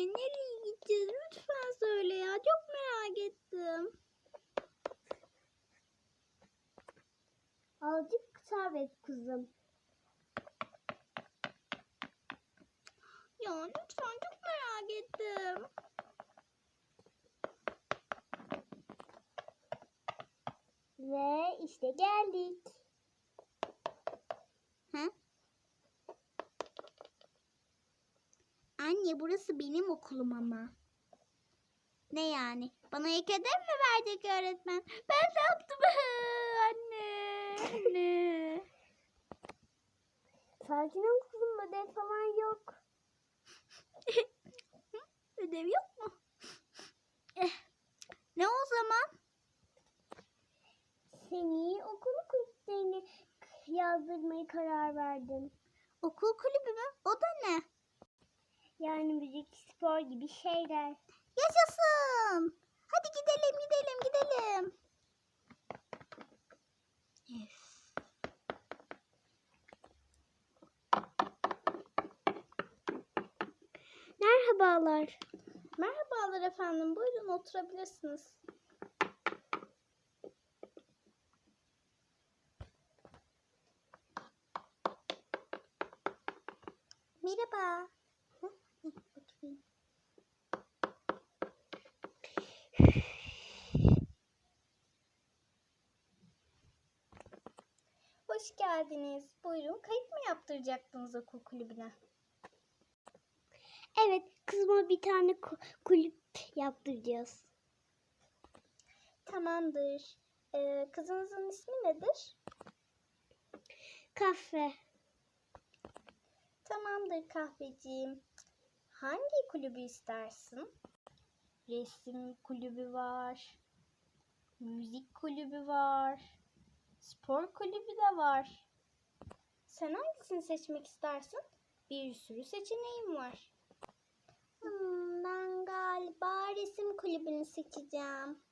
Anne nereye gideceğiz? Lütfen söyle ya. Çok merak ettim. Azıcık sabret kızım. Ya lütfen çok merak ettim. Ve işte geldik. Anne burası benim okulum ama. Ne yani? Bana ek ödev mi verecek öğretmen? Ben ne yaptım? anne. Anne. Sakin ol kızım ödev falan yok. ödev yok mu? Eh, ne o zaman? Seni okul kulüplerine yazdırmaya karar verdim. Okul kulübü mü? O da ne? Yani müzik, spor gibi şeyler. Yaşasın. Hadi gidelim gidelim gidelim. Üf. Merhabalar. Merhabalar efendim. Buyurun oturabilirsiniz. Merhaba. Hoş geldiniz. Buyurun. Kayıt mı yaptıracaktınız okul kulübüne? Evet, kızıma bir tane ku- kulüp yaptıracağız. Tamamdır. Ee, kızınızın ismi nedir? Kafe. Tamamdır kahveciğim. Hangi kulübü istersin? Resim kulübü var. Müzik kulübü var. Spor kulübü de var. Sen hangisini seçmek istersin? Bir sürü seçeneğim var. Hmm, ben galiba resim kulübünü seçeceğim.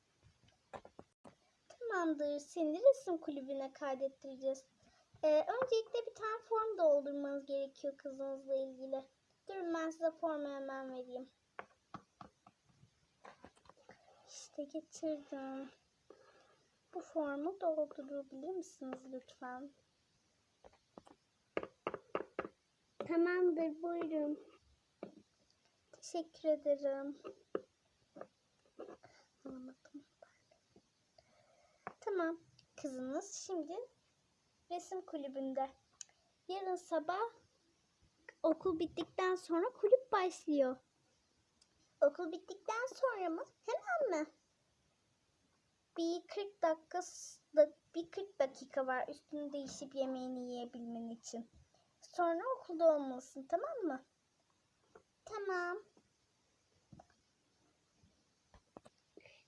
Tamamdır. Seni resim kulübüne kaydettireceğiz. Ee, öncelikle bir tane form doldurmanız gerekiyor kızınızla ilgili. Durun ben size formu hemen vereyim. İşte getirdim. Bu formu doldurabilir misiniz lütfen? Tamamdır, buyurun. Teşekkür ederim. Alamadım. Tamam. Kızınız şimdi resim kulübünde. Yarın sabah okul bittikten sonra kulüp başlıyor. Okul bittikten sonra mı? Hemen mi? Bir 40 dakika bir 40 dakika var üstünü değişip yemeğini yiyebilmen için. Sonra okulda olmalısın tamam mı? Tamam.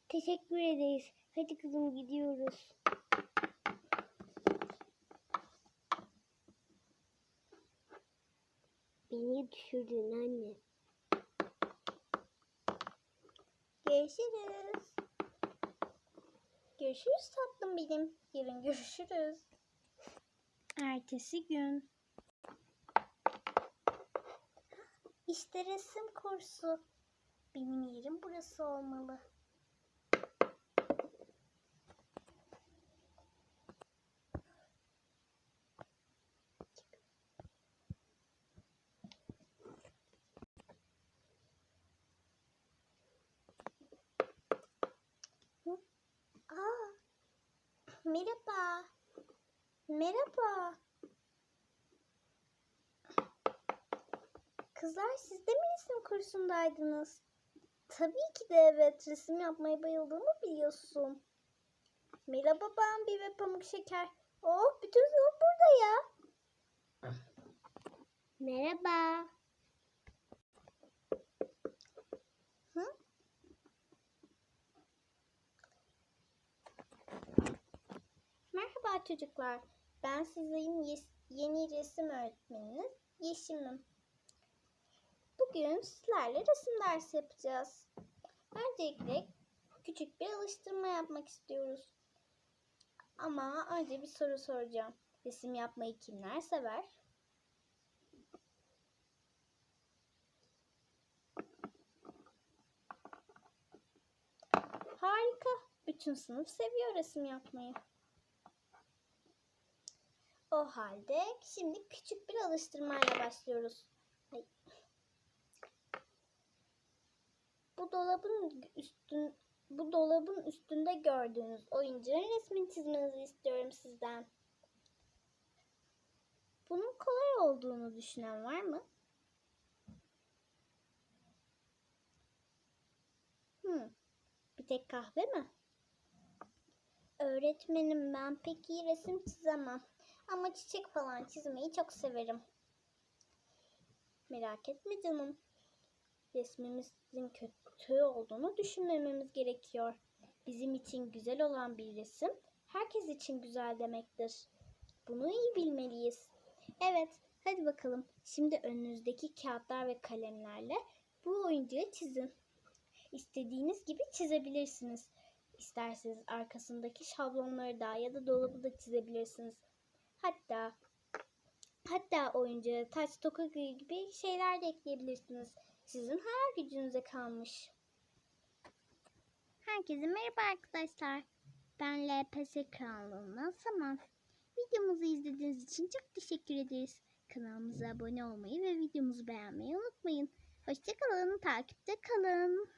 Teşekkür ederiz. Hadi kızım gidiyoruz. Beni düşürdün anne. Görüşürüz. Görüşürüz tatlım benim. Yarın görüşürüz. Ertesi gün. İşte resim kursu. Benim yerim burası olmalı. Merhaba. Merhaba. Kızlar siz de mi resim kursundaydınız? Tabii ki de evet. Resim yapmayı bayıldığımı biliyorsun. Merhaba Bambi ve Pamuk Şeker. Oh bütün sınıf burada ya. Merhaba. Merhaba çocuklar. Ben sizin yeni resim öğretmeniniz Yeşim'im. Bugün sizlerle resim dersi yapacağız. Öncelikle küçük bir alıştırma yapmak istiyoruz. Ama önce bir soru soracağım. Resim yapmayı kimler sever? Harika. Bütün sınıf seviyor resim yapmayı. O halde şimdi küçük bir alıştırmayla başlıyoruz. Ay. Bu dolabın üstün bu dolabın üstünde gördüğünüz oyuncağın resmini çizmenizi istiyorum sizden. Bunun kolay olduğunu düşünen var mı? Hmm. Bir tek kahve mi? Öğretmenim ben pek iyi resim çizemem. Ama çiçek falan çizmeyi çok severim. Merak etme canım. Resmimizin kötü olduğunu düşünmememiz gerekiyor. Bizim için güzel olan bir resim herkes için güzel demektir. Bunu iyi bilmeliyiz. Evet, hadi bakalım. Şimdi önünüzdeki kağıtlar ve kalemlerle bu oyuncağı çizin. İstediğiniz gibi çizebilirsiniz. İsterseniz arkasındaki şablonları da ya da dolabı da çizebilirsiniz. Hatta hatta oyuncağa taç toka gibi şeyler de ekleyebilirsiniz. Sizin hayal gücünüze kalmış. Herkese merhaba arkadaşlar. Ben LPS kanalından Saman. Videomuzu izlediğiniz için çok teşekkür ederiz. Kanalımıza abone olmayı ve videomuzu beğenmeyi unutmayın. Hoşçakalın, takipte kalın.